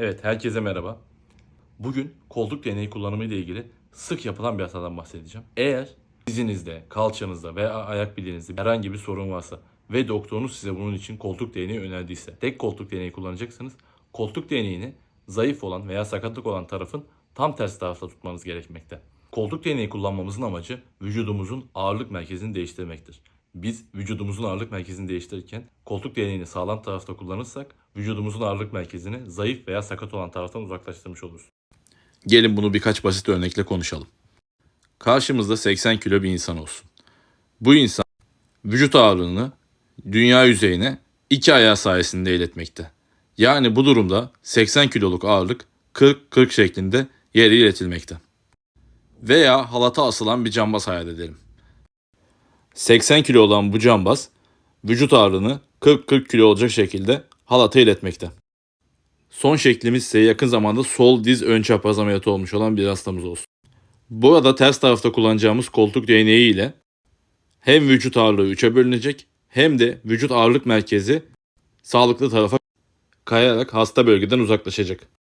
Evet, herkese merhaba. Bugün koltuk değneği kullanımı ile ilgili sık yapılan bir hatadan bahsedeceğim. Eğer dizinizde, kalçanızda veya ayak bileğinizde herhangi bir sorun varsa ve doktorunuz size bunun için koltuk değneği önerdiyse, tek koltuk değneği kullanacaksanız koltuk değneğini zayıf olan veya sakatlık olan tarafın tam ters tarafta tutmanız gerekmekte. Koltuk değneği kullanmamızın amacı vücudumuzun ağırlık merkezini değiştirmektir. Biz vücudumuzun ağırlık merkezini değiştirirken koltuk değneğini sağlam tarafta kullanırsak vücudumuzun ağırlık merkezini zayıf veya sakat olan taraftan uzaklaştırmış oluruz. Gelin bunu birkaç basit örnekle konuşalım. Karşımızda 80 kilo bir insan olsun. Bu insan vücut ağırlığını dünya yüzeyine iki ayağı sayesinde iletmekte. Yani bu durumda 80 kiloluk ağırlık 40-40 şeklinde yere iletilmekte. Veya halata asılan bir cambaz hayal edelim. 80 kilo olan bu cambaz vücut ağırlığını 40-40 kilo olacak şekilde halata iletmekte. Son şeklimiz ise yakın zamanda sol diz ön çapraz ameliyatı olmuş olan bir hastamız olsun. Bu arada ters tarafta kullanacağımız koltuk değneği ile hem vücut ağırlığı 3'e bölünecek hem de vücut ağırlık merkezi sağlıklı tarafa kayarak hasta bölgeden uzaklaşacak.